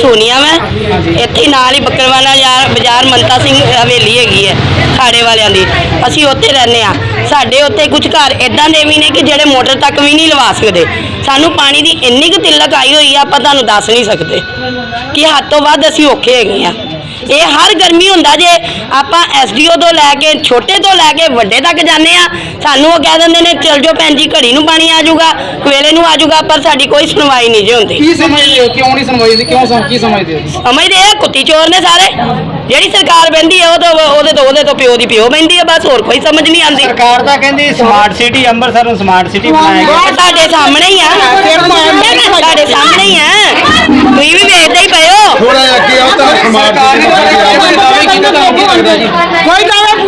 ਸੋਨੀਆ ਮੈਂ। ਇੱਥੇ ਨਾਲ ਹੀ ਬੱਕਰਵਾਲਾ ਯਾਰ, ਬਾਜ਼ਾਰ ਮਮਤਾ ਸਿੰਘ ਹਵੇਲੀ ਹੈਗੀ ਹੈ, ਖਾੜੇ ਵਾਲਿਆਂ ਦੀ। ਅਸੀਂ ਉੱਥੇ ਰਹਿੰਦੇ ਆ ਸਾਡੇ ਉੱਥੇ ਕੁਝ ਘਰ ਇਦਾਂ ਦੇ ਵੀ ਨੇ ਕਿ ਜਿਹੜੇ ਮੋਟਰ ਤੱਕ ਵੀ ਨਹੀਂ ਲਵਾ ਸਕਦੇ। ਸਾਨੂੰ ਪਾਣੀ ਦੀ ਇੰਨੀ ਕੁ ਤਿੱਲਕ ਆਈ ਹੋਈ ਆ, ਆਪਾਂ ਤੁਹਾਨੂੰ ਦੱਸ ਨਹੀਂ ਸਕਦੇ। ਕਿ ਹੱਦ ਤੋਂ ਵੱਧ ਅਸੀਂ ਔਖੇ ਹੈਗੇ ਆ ਇਹ ਹਰ ਗਰਮੀ ਹੁੰਦਾ ਜੇ ਆਪਾਂ ਐਸਡੀਓ ਤੋਂ ਲੈ ਕੇ ਛੋਟੇ ਤੋਂ ਲੈ ਕੇ ਵੱਡੇ ਤੱਕ ਜਾਂਦੇ ਆ ਸਾਨੂੰ ਉਹ ਕਹਿ ਦਿੰਦੇ ਨੇ ਚਲ ਜਾਓ ਭੈਣ ਜੀ ਘੜੀ ਨੂੰ ਪਾਣੀ ਆ ਜਾਊਗਾ ਕਵੇਲੇ ਨੂੰ ਆ ਜਾਊਗਾ ਪਰ ਸਾਡੀ ਕੋਈ ਸੁਣਵਾਈ ਨਹੀਂ ਜੇ ਹੁੰਦੀ। ਕੀ ਸਮਝਦੇ ਹੋ? ਕਿਉਂ ਨਹੀਂ ਸੁਣਵਾਈ ਹੁੰਦੀ ਕਿਉਂ ਸਮ ਕੀ ਸਮਝਦੇ ਹੋ ਸਮਝਦੇ ਆ ਕੁੱਤੀ ਚੋਰ ਨੇ ਸਾਰੇ। ਜਿਹੜੀ ਸਰਕਾਰ ਬਹਿੰਦੀ ਆ ਉਹ ਤੋਂ ਉਹਦੇ ਤੋਂ ਉਹਦੇ ਤੋਂ ਪਿਓ ਦੀ ਪਿਓ ਬਹਿੰਦੀ ਆ ਬਸ ਹੋਰ ਕੋਈ ਸਮਝ ਨਹੀਂ ਆਉਂਦੀ। ਸਰਕਾਰ ਤਾਂ ਕਹਿੰਦੀ ਸਮਾਰਟ ਸਿਟੀ ਅੰਮ੍ਰਿਤਸਰ ਨੂੰ ਸਮਾਰਟ ਸਿਟੀ ਇਹ ਤੁਹਾਡੇ ਸਾਹਮਣੇ ਹੀ ਆ ਤੁਸੀਂ ਵੀ ਵੇਖਦੇ ਹੀ ਪਏ ਹੋ ਥੋੜਾ ਜਿਹਾ ਅੱਗੇ ਆਓ ਤਾਂ ਸਮਾਰਟ ਸਰਕਾਰ ਨੇ ਸਿਟੀ ਤਾਂ ਇਹ ਦਾਅਵੇ ਕੀਤੇ ਤਾਂ ਕੀ ਲੱਗਦਾ ਜੀ ਕੋਈ ਦਾਅਵੇ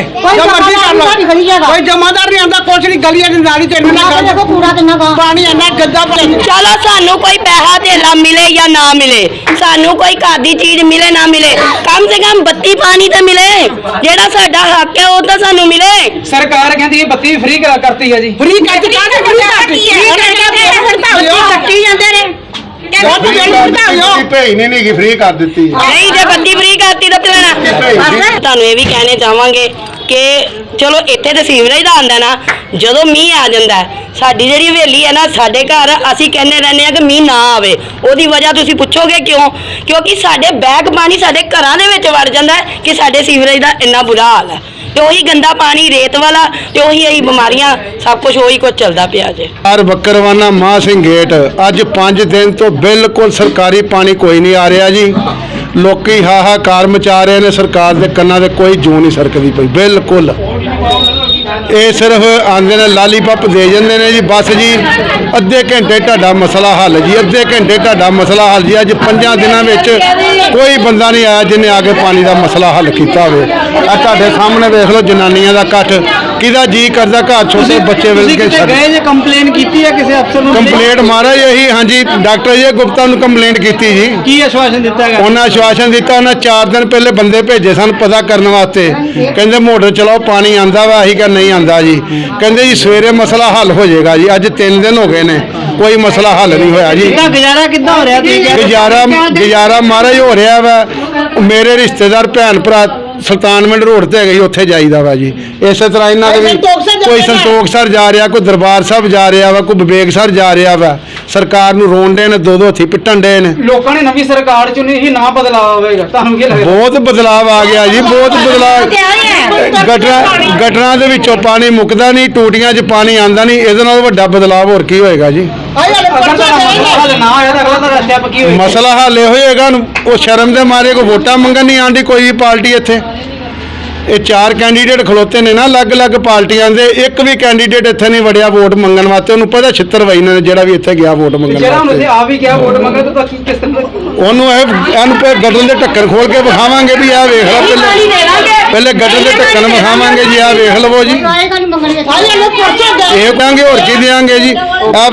ਜੋ ਮਰਜ਼ੀ ਕਰ ਕੋਈ ਜਮਾਦਾਰ ਨਹੀਂ ਆਂਦਾ ਕੁਛ ਨਹੀਂ ਗਲੀਆਂ ਦੀ ਨਾਲੀ ਤੇ ਇੰਨਾ ਗੰਦ ਕੂੜਾ ਕਿੰਨਾ ਗਾ। ਪਾਣੀ ਇੰਨਾ ਗੰਦਾ ਚਲੋ ਸਾਨੂੰ ਕੋਈ ਪੈਸਾ ਧੇਲਾ ਮਿਲੇ ਜਾਂ ਨਾ ਮਿਲੇ ਸਾਨੂੰ ਕੋਈ ਘਰ ਦੀ ਚੀਜ਼ ਮਿਲੇ ਨਾ ਮਿਲੇ ਕਮ ਸੇ ਕਮ ਬੱਤੀ ਪਾਣੀ ਤਾਂ ਮਿਲੇ ਜਿਹੜਾ ਸਾਡਾ ਹੱਕ ਹੈ ਉਹ ਤਾਂ ਸਾਨੂੰ ਮਿਲੇ। ਸਰਕਾਰ ਕਹਿੰਦੀ ਇਹ ਬੱਤੀ ਫ੍ਰੀ ਕਰਤੀ ਹੈ ਜੀ। ਫਰੀ ਫਰੀ ਕੱਟ ਕੱਟੀ ਜਾਂਦੇ ਨੇ। ਬਹੁਤ ਬਿੱਲ ਵਧਾਇਓ ਭੇਜ ਨੇ ਨਹੀਂ ਫ੍ਰੀ ਕਰ ਦਿੱਤੀ। ਨਹੀਂ ਜੇ ਬੱਤੀ ਫ੍ਰੀ ਕਰਤੀ ਤਾਂ ਲੈਣਾ ਤੁਹਾਨੂੰ ਇਹ ਵੀ ਕਹਿਣੇ ਚਾਹਾਂਗੇ ਕਿ ਚਲੋ ਇੱਥੇ ਤੇ ਸੀਵਰੇਜ ਦਾ ਆਂਦਾ ਨਾ ਜਦੋਂ ਮੀਂਹ ਆ ਜਾਂਦਾ ਸਾਡੀ ਜਿਹੜੀ ਹਵੇਲੀ ਹੈ ਨਾ ਸਾਡੇ ਘਰ ਅਸੀਂ ਕਹਿੰਦੇ ਰਹਿੰਦੇ ਆ ਕਿ ਮੀਂਹ ਨਾ ਆਵੇ। ਉਹਦੀ ਵਜ੍ਹਾ ਤੁਸੀਂ ਪੁੱਛੋਗੇ ਕਿਉਂ? ਕਿਉਂਕਿ ਸਾਡੇ ਬੈਗ ਪਾਣੀ ਸਾਡੇ ਘਰਾਂ ਦੇ ਵਿੱਚ ਵੜ ਜਾਂਦਾ ਕਿ ਸਾਡੇ ਸੀਵਰੇਜ ਦਾ ਇੰਨਾ ਬੁਰਾ ਹਾਲ ਹੈ। ਤੇ ਉਹੀ ਗੰਦਾ ਪਾਣੀ, ਰੇਤ ਵਾਲਾ, ਤੇ ਉਹੀ ਇਹੀ ਬਿਮਾਰੀਆਂ, ਸਭ ਕੁਝ ਉਹੀ ਕੁਝ ਚੱਲਦਾ ਪਿਆ ਜੇ। ਹਰ ਬੱਕਰਵਾਨਾ ਮਾਹ ਸਿੰਘ ਗੇਟ, ਅੱਜ 5 ਦਿਨ ਤੋਂ ਬਿਲਕੁਲ ਸਰਕਾਰੀ ਪਾਣੀ ਕੋਈ ਨਹੀਂ ਆ ਰਿਹਾ ਜੀ। ਲੋਕੀ ਹਾਹਾਕਾਰ ਮਚਾ ਰਹੇ ਨੇ, ਸਰਕਾਰ ਦੇ ਕੰਨਾਂ ਦੇ ਕੋਈ ਜੂ ਨਹੀਂ ਸਰਕਦੀ ਪਈ, ਬਿਲਕੁਲ। ਇਹ ਸਿਰਫ ਆਂਦੇ ਨੇ, ਲਾਲੀਪਪ ਦੇ ਜਾਂਦੇ ਨੇ ਜੀ। ਬਸ ਜੀ, ਅੱਧੇ ਘੰਟੇ ਤੁਹਾਡਾ ਮਸਲਾ ਹੱਲ ਜੀ। ਅੱਧੇ ਘੰਟੇ ਤੁਹਾਡਾ ਮਸਲਾ ਹੱਲ ਜੀ। ਅੱਜ ਪੰਜਾਂ ਦਿਨਾਂ ਵਿੱਚ ਕੋਈ ਬੰਦਾ ਨਹੀਂ ਆਇਆ ਜਿਹਨੇ ਆ ਕੇ ਪਾਣੀ ਦਾ ਮਸਲਾ ਹੱਲ ਕੀਤਾ ਹੋਵੇ। ਆ ਤੁਹਾਡੇ ਸਾਹਮਣੇ ਵੇਖ ਲਓ, ਜਨਾਨੀਆਂ ਦਾ ਇਕੱਠ। ਕਿਹਦਾ ਜੀ ਕਰਦਾ ਘਰ ਛੋਟੇ ਬੱਚੇ ਵੇਲ ਕੇ ਛੱਡ ਗਏ ਜੇ ਕੰਪਲੇਨ ਕੀਤੀ ਹੈ ਕਿਸੇ ਅਫਸਰ ਨੂੰ? ਕੰਪਲੇਂਟ ਮਹਾਰਾਜ ਇਹੀ ਹਾਂਜੀ ਡਾਕਟਰ ਜੀ ਗੁਪਤਾ ਨੂੰ ਕੰਪਲੇਂਟ ਕੀਤੀ ਜੀ। ਕੀ ਆਸ਼ਵਾਸਨ ਦਿੱਤਾ ਗਿਆ? ਉਹਨਾਂ ਆਸ਼ਵਾਸਨ ਦਿੱਤਾ ਉਹਨਾਂ 4 ਦਿਨ ਪਹਿਲੇ ਬੰਦੇ ਭੇਜੇ ਸਨ ਪਤਾ ਕਰਨ ਵਾਸਤੇ। ਕਹਿੰਦੇ ਮੋਟਰ ਚਲਾਓ ਪਾਣੀ ਆਂਦਾ ਵਾ ਅਸੀਂ ਕਿਹਾ ਨਹੀਂ ਆਂਦਾ ਜੀ। ਕਹਿੰਦੇ ਜੀ ਸਵੇਰੇ ਮਸਲਾ ਹੱਲ ਹੋ ਜਾਏਗਾ ਜੀ ਅੱਜ 3 ਦਿਨ ਹੋ ਗਏ ਨੇ ਕੋਈ ਮਸਲਾ ਹੱਲ ਨਹੀਂ ਹੋਇਆ ਜੀ। ਇਹਦਾ ਗੁਜ਼ਾਰਾ ਕਿੱਦਾਂ ਹੋ ਰਿਹਾ? ਗੁਜ਼ਾਰਾ ਗੁਜ਼ਾਰਾ ਮਹਾਰਾਜ ਹੋ ਰਿਹਾ ਵਾ। ਮੇਰੇ ਰਿਸ਼ਤੇਦਾਰ ਭੈਣ ਭਰਾ ਸੁਲਤਾਨਵਿੰਡ ਰੋਡ ਤੇ ਹੈਗੇ ਜੀ ਉੱਥੇ ਜਾਈਦਾ ਵਾ ਜੀ ਇਸੇ ਤਰ੍ਹਾਂ ਇਹਨਾਂ ਦੇ ਵੀ ਕੋਈ। ਸੰਤੋਖ ਸਰ ਜਾ ਰਿਹਾ ਕੋਈ ਦਰਬਾਰ ਸਾਹਿਬ ਜਾ ਰਿਹਾ ਵਾ ਕੋਈ ਵਿਵੇਕ ਸਰ ਜਾ ਰਿਹਾ ਵਾ ਸਰਕਾਰ ਨੂੰ ਰੋਣ ਦੇ ਨੇ ਦੋ ਦੋ ਹੱਥੀ ਪਿੱਟਣ ਦੇ ਨੇ। ਲੋਕਾਂ ਨੇ ਨਵੀਂ ਸਰਕਾਰ ਚੁਣੀ ਹੀ ਨਾ ਬਦਲਾਅ ਹੋਵੇਗਾ ਤੁਹਾਨੂੰ ਕੀ ਲੱਗਦਾ? ਬਹੁਤ ਬਦਲਾਵ ਆ ਗਿਆ ਜੀ ਬਹੁਤ ਬਦਲਾਵ ਗਟਰਾਂ ਗਟਰਾਂ ਦੇ ਵਿੱਚੋਂ ਪਾਣੀ ਮੁੱਕਦਾ ਨਹੀਂ ਟੂਟੀਆਂ 'ਚ ਪਾਣੀ ਆਂਦਾ ਨਹੀਂ ਇਹਦੇ ਨਾਲ ਵੱਡਾ ਬਦਲਾਵ ਹੋਰ ਕੀ ਹੋਏਗਾ ਜੀ? ਮਸਲਾ ਹੱਲ ਹੋਏਗਾ ਉਹ ਸ਼ਰਮ ਦੇ ਮਾਰੇ ਕੋ ਵੋਟਾਂ ਮੰਗਣ ਨਹੀਂ ਆਂਦੀ ਕੋਈ ਪਾਰਟੀ ਇੱਥੇ। ਇਹ ਚਾਰ ਕੈਂਡੀਡੇਟ ਖਲੋਤੇ ਨੇ ਨਾ ਅਲੱਗ-ਅਲੱਗ ਪਾਰਟੀਆਂ ਦੇ ਇੱਕ ਵੀ ਕੈਂਡੀਡੇਟ ਇੱਥੇ ਨਹੀਂ ਵੜਿਆ ਵੋਟ ਮੰਗਣ ਵਾਸਤੇ ਉਹਨੂੰ ਪਤਾ ਛਿੱਤਰ ਵਈ ਨੇ ਜਿਹੜਾ ਵੀ ਇੱਥੇ ਗਿਆ ਵੋਟ ਮੰਗਣ ਜਿਹੜਾ ਇੱਥੇ ਆ ਵੀ ਗਿਆ ਵੋਟ ਮੰਗੇ ਤਾਂ ਕੀ ਕਿਸ ਤਰ੍ਹਾਂ ਉਹਨੂੰ ਇਹ ਇਹਨੂੰ ਪੇ ਦੇ ਢੱਕਣ ਖੋਲ ਕੇ ਵਿਖਾਵਾਂਗੇ ਵੀ ਆਹ ਵੇਖ ਲਓ ਪਹਿਲੇ ਪਹਿਲੇ ਗਟਰ ਦੇ ਢੱਕਣ ਵਿਖਾਵਾਂਗੇ ਜੀ ਆਹ ਵੇਖ ਲਵੋ ਜੀ ਆਏਗਾ ਨਹੀਂ ਮੰਗਣਗੇ ਆਈ ਵਾਲੇ ਪਰਚਾ ਦੇ ਇਹ ਕਹਾਂਗੇ ਹੋਰ ਕੀ ਦਿਆਂਗੇ ਜੀ ਆ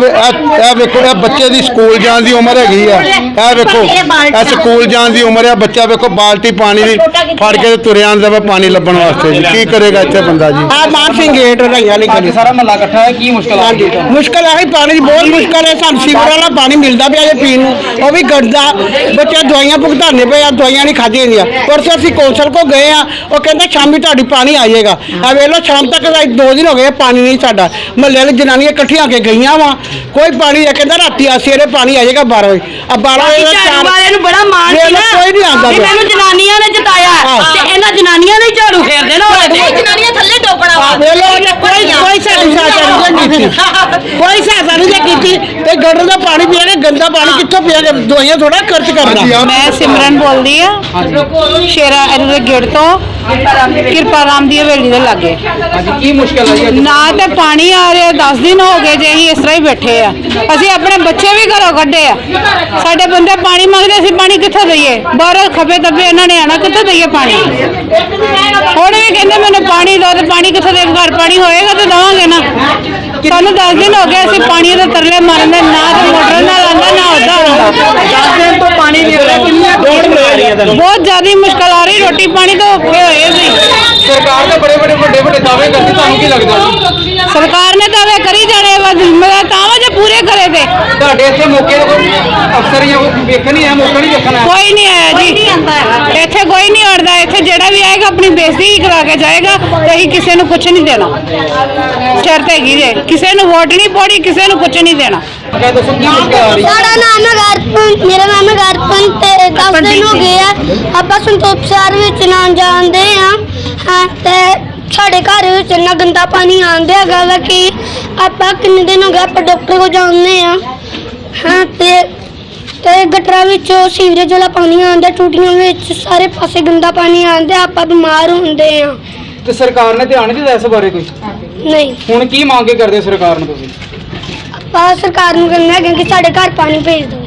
ਇਹ ਵੇਖੋ ਇਹ ਬੱਚੇ ਦੀ ਸਕੂਲ ਜਾਣ ਦੀ ਉਮਰ ਹੈਗੀ ਆ ਇਹ ਵੇਖੋ ਇਹ ਸਕੂਲ ਜਾਣ ਦੀ ਉਮਰ ਆ ਬੱਚਾ ਵੇਖੋ ਬਾਲਟੀ ਪਾਣੀ ਦੀ ਫੜ ਕੇ ਤੇ ਤੁਰਿਆ ਆਂਦਾ ਵਾ ਪਾਣੀ ਲੱਭਣ ਵਾਸਤੇ ਜੀ ਕੀ ਕਰੇਗਾ ਇੱਥੇ ਬੰਦਾ ਜੀ ਆ ਮਾਨ ਸਿੰਘ ਗੇਟ ਰਈਆਂ ਵਾਲੀ ਅੱਜ ਗਲੀ ਸਾਰਾ ਮਹੱਲਾ ਇਕੱਠਾ ਹੈ ਕੀ ਮੁਸ਼ਕਲ ਆ ਰਹੀ ਹੈ ਮੁਸ਼ਕਲ ਹੈ ਪਾਣੀ ਦੀ ਬਹੁਤ ਮੁਸ਼ਕਲ ਹੈ ਸਾਨੂੰ ਸੀਵਰ ਵਾਲਾ ਪਾਣੀ ਮਿਲਦਾ ਪਿਆ ਜੇ ਪੀਣ ਨੂੰ ਉਹ ਵੀ ਗੜਦਾ ਬੱਚੇ ਦਵਾਈਆਂ ਭੁਗਤਾਨੇ ਪਏ ਆ ਦਵਾਈਆਂ ਨਹੀਂ ਖਾਧੀਆਂ ਜਾਂਦੀਆਂ ਪਰਸੋਂ ਅਸੀਂ ਕੌਂਸਲ ਕੋ ਗਏ ਆ ਉਹ ਕਹਿੰਦੇ ਸ਼ਾਮੀ ਤੁਹਾਡੀ ਪਾਣੀ ਆ ਜਾਏਗਾ। ਆ ਵੇਖ ਲਓ ਸ਼ਾਮ ਤੱਕ ਦਾ ਦੋ ਦਿਨ ਹੋ ਗਏ ਪਾਣੀ ਨਹੀਂ ਸਾਡਾ। ਮਹੱਲੇ ਵਾਲੀ ਜਨਾਨੀਆਂ ਇਕੱਠੀਆਂ ਕੇ ਗਈਆਂ ਵਾ। ਕੋਈ ਪਾਣੀ ਆ ਕਹਿੰਦਾ ਰਾਤੀ ਆ ਸਵੇਰੇ ਪਾਣੀ ਆ ਜਾਏਗਾ 12 ਵਜੇ। ਆ 12 ਵਜੇ ਦਾ ਝਾੜੂ ਚਾਰ- ਵਾਲਿਆਂ ਨੂੰ ਬੜਾ ਮਾਣ ਸੀ ਨਾ। ਕੋਈ ਨਹੀਂ ਆਉਂਦਾ ਵੀ ਪਿਆ। ਮੈਨੂੰ ਜਨਾਨੀਆਂ ਨੇ ਜਿਤਾਇਆ। ਤੇ ਇਹਨਾਂ ਜਨਾਨੀਆਂ ਨੇ ਝਾੜੂ ਫੇਰਦੇ ਨਾ ਉਹਦੇ ਤੇ ਜਨਾਨੀਆਂ ਥੱਲੇ ਡੋਬਣਾ ਵਾ। ਵੇਖ ਲਓ ਉਹਨੇ ਕੋਈ ਕੋਈ ਸਾਡੀ ਨਹੀਂ ਕੀਤੀ। ਕੋਈ ਸਹਾਇਤਾ ਨਹੀਂ ਕੀਤੀ। ਤੇ ਗਟਰ ਦਾ ਪਾਣੀ ਪੀਆਂਗੇ ਗੰਦਾ ਪਾਣੀ ਕਿੱਥੋਂ ਪੀਆਂਗੇ ਦਵਾਈਆਂ ਥੋੜਾ ਖਰਚ ਕਰਨਾ। ਮੈਂ ਸਿਮਰਨ ਬੋਲਦੀ ਆ। ਸ਼ੇਰਾ ਇਹਦੇ ਗੇਟ ਤੋਂ। ਕਿਰਪਾ ਰਾਮ ਦੀ ਹਵੇਲੀ। ਦੇ ਲਾਗੇ। ਅੱਜ ਕੀ ਮੁਸ਼ਕਲ ਹੈ ਜੀ ਅੱਜ? ਨਾ ਤੇ ਪਾਣੀ ਆ ਰਿਹਾ 10 ਦਿਨ ਹੋ ਗਏ ਜੇ ਅਸੀਂ ਇਸ ਤਰ੍ਹਾਂ ਹੀ ਬੈਠੇ ਆ। ਅਸੀਂ ਆਪਣੇ ਬੱਚੇ ਵੀ ਘਰੋਂ ਕੱਢੇ ਆ। ਸਾਡੇ ਬੰਦੇ ਪਾਣੀ ਮੰਗਦੇ ਅਸੀਂ ਪਾਣੀ ਕਿੱਥੋਂ ਦਈਏ? ਬਾਹਰੋਂ ਖੱਬੇ ਦੱਬੇ ਇਹਨਾਂ ਨੇ ਆਣਾ ਕਿੱਥੋਂ ਦਈਏ ਪਾਣੀ? ਹੁਣ ਵੀ ਕਹਿੰਦੇ ਮੈਨੂੰ ਪਾਣੀ ਦਿਓ ਤੇ ਪਾਣੀ ਕਿੱਥੋਂ ਦੇ ਘਰ ਪਾਣੀ ਹੋਏਗਾ ਤੇ ਦਵਾਂਗੇ ਨਾ। ਸਾਨੂੰ 10 ਦਿਨ ਹੋ ਗਏ ਅਸੀਂ ਪਾਣੀ ਦੇ ਤਰਲੇ ਮਾਰਦੇ ਨਾ ਤੇ ਮੋਟਰ ਨਾਲ ਆਉਂਦਾ ਨਾ ਉਹਦਾ ਆਉਂਦਾ। 10 ਦਿਨ ਤੋਂ ਪਾਣੀ ਨਹੀਂ ਆ ਰਿਹਾ ਕਿੰਨੀ ਬਹੁਤ ਜ਼ਿਆਦਾ ਮੁਸ਼ਕਲ ਆ ਰਹੀ ਰੋਟੀ ਪਾਣੀ ਤੋਂ ਔਖੇ ਹੋਏ ਸੀ ਸਰਕਾਰ ਦੇ ਬੜੇ ਬੜੇ ਵੱਡੇ ਵੱਡੇ ਦਾਅਵੇ ਕਰਦੀ ਤੁਹਾਨੂੰ ਕੀ ਲੱਗਦਾ ਸਰਕਾਰ ਨੇ ਦਾਅਵੇ ਕਰੀ ਜਾਣੇ ਵਾ ਜ਼ਿੰਮੇਵਾਰ ਤਾਂ ਪੂਰੇ ਕਰੇ ਤੇ। ਤੁਹਾਡੇ ਇੱਥੇ ਮੌਕੇ ਤੇ ਕੋਈ ਅਫਸਰ ਜਾਂ ਕੋਈ ਵੇਖਣ ਨਹੀਂ ਆਇਆ ਮੌਕਾ ਨਹੀਂ ਆਇਆ? ਕੋਈ ਨਹੀਂ ਆਇਆ ਜੀ। ਇੱਥੇ ਕੋਈ ਨਹੀਂ ਵੜਦਾ ਇੱਥੇ ਜਿਹੜਾ ਵੀ ਆਏਗਾ ਆਪਣੀ ਬੇਇੱਜ਼ਤੀ ਹੀ ਕਰਾ ਕੇ ਜਾਏਗਾ ਤੇ ਅਸੀਂ ਕਿਸੇ ਨੂੰ ਕੁਝ ਨਹੀਂ ਦੇਣਾ। ਸ਼ਰਤ ਹੈਗੀ ਜੇ। ਕਿਸੇ ਨੂੰ ਵੋਟ ਨਹੀਂ ਪਾਉਣੀ ਕਿਸੇ ਨੂੰ ਕੁਝ ਨਹੀਂ ਦੇਣਾ। ਕਹਿ ਦੱਸੋ ਕੀ ਮੁਸ਼ਕਲ ਆ ਰਹੀ? ਹੈ ਸਾਡਾ ਨਾਮ ਹੈ ਗਰਪਨ। ਮੇਰਾ ਨਾਮ ਹੈ ਗਰਪਨ ਤੇ 10 ਦਿਨ ਹੋ ਗਏ ਆ। ਆਪਾਂ ਸੰਤੋਖ ਸ਼ਹਿਰ ਵਿੱਚ ਨਾ ਜਾਂਦੇ ਆ ਹਾਂ ਤੇ ਸਾਡੇ ਘਰ ਵਿੱਚ ਇੰਨਾ ਗੰਦਾ ਪਾਣੀ ਆਉਂਦਾ ਹੈਗਾ ਵਾ ਕਿ ਆਪਾਂ ਕਿੰਨੇ ਦਿਨ ਹੋ ਗਏ ਆਪਾਂ ਡਾਕਟਰ ਕੋਲ ਜਾਂਦੇ ਆ। ਹਾਂ ਤੇ ਤੇ ਗਟਰਾਂ ਵਿੱਚੋਂ ਸੀਵਰੇਜ ਵਾਲਾ ਪਾਣੀ ਆਉਂਦਾ ਟੂਟੀਆਂ ਵਿੱਚ ਸਾਰੇ ਪਾਸੇ ਗੰਦਾ ਪਾਣੀ ਆਉਂਦਾ ਆਪਾਂ ਬਿਮਾਰ ਹੁੰਦੇ ਆ। ਤੇ ਸਰਕਾਰ ਨੇ ਧਿਆਨ ਨਹੀਂ ਦਿੱਤਾ ਇਸ ਬਾਰੇ ਕੋਈ? ਨਹੀਂ। ਹੁਣ ਕੀ ਮੰਗ ਕਰਦੇ ਸਰਕਾਰ ਨੂੰ ਤੁਸੀਂ? ਆਪਾਂ ਸਰਕਾਰ ਨੂੰ ਕਹਿੰਦੇ ਹੈਗੇ ਕਿ ਸਾਡੇ ਘਰ ਪਾਣੀ ਭੇਜ ਦਿਓ।